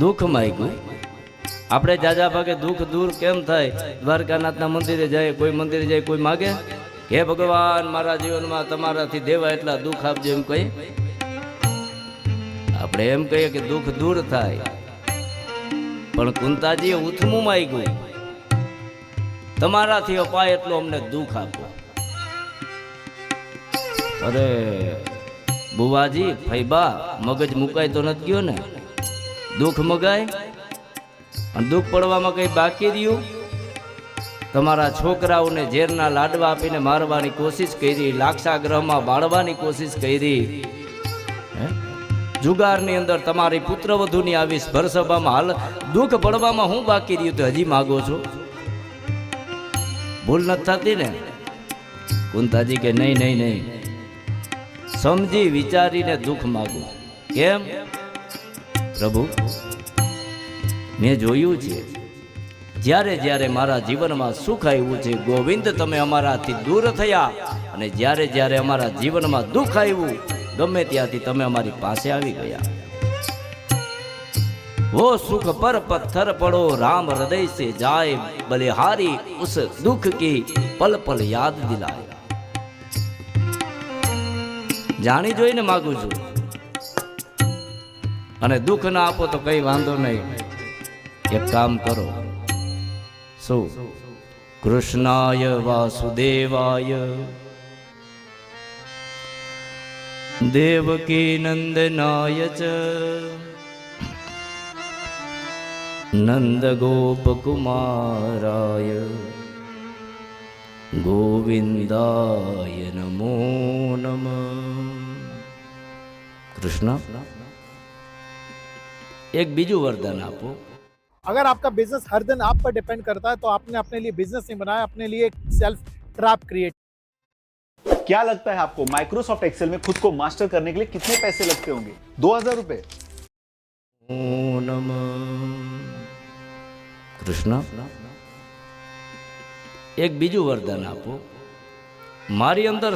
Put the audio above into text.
દુઃખ માગ્યું આપણે જાજા ભાગે દુઃખ દૂર કેમ થાય? દ્વારકાનાથના મંદિરે જાય, કોઈ મંદિરે જાય, કોઈ માગે? હે ભગવાન, મારા જીવનમાં તમારાથી દેવા એટલા દુઃખ આપજો એમ કહી આપણે એમ કહીએ કે દુઃખ દૂર થાય. પણ કુંતાજીએ ઉથમું માગ્યું તમારાથી અપાય એટલો અમને દુઃખ આપો. અરે, બુવાજી, ફૈબા, મગજ મુકાય તો નથી ગયો ને? દુઃખ મગાય અને દુઃખ પડવામાં કંઈ બાકી રહ્યું? તમારા છોકરાઓને ઝેરના લાડવા આપીને મારવાની કોશિશ કરી, લાક્ષાગ્રહમાં બાળવાની કોશિશ કરી? જુગારની અંદર તમારી પુત્રવધુની આવી ભરસભામાં હાલ દુઃખ પડવામાં હું બાકી રહ્યું તો હજી માગો છો? ભૂલ નથી થતી ને? કુંતાજી કે નહીં નહીં નહીં. સમજી વિચારીને દુઃખ માગો. કેમ? પ્રભુ, મેં જોયું છે. જ્યારે જ્યારે મારા જીવનમાં સુખ આવ્યું છે, ગોવિંદ, તમે અમારાથી દૂર થયા. અને જ્યારે જ્યારે અમારા જીવનમાં દુઃખ આવ્યું, ગમે ત્યાંથી તમે અમારી પાસે આવી ગયા. હો સુખ પર પથ્થર પડો, રામ હૃદય સે જાય, બલિહારી ઉસ દુઃખ કી પલ પલ યાદ દિલાય. જાણી જોઈને માગું છું અને દુઃખ ના આપો તો કઈ વાંધો નહીં. એક કામ કરો. શું? કૃષ્ણાય વાસુદેવાય. દેવકી નંદનાય ચ. નંદ ગોપ કુમારાય. ગોવિંદાય નમો નમ. કૃષ્ણ? એક બીજું વરદાન આપો अगर आपका बिजनेस हर दिन आप पर डिपेंड करता है तो आपने अपने लिए बिजनेस नहीं बनाया अपने लिए एक सेल्फ ट्रैप क्रिएट क्या लगता है आपको माइक्रोसॉफ्ट एक्सेल में खुद को मास्टर करने के लिए कितने पैसे लगते होंगे दो हजार रुपए ઓ નમ કૃષ્ણ એક બીજું વરદાન આપો મારી અંદર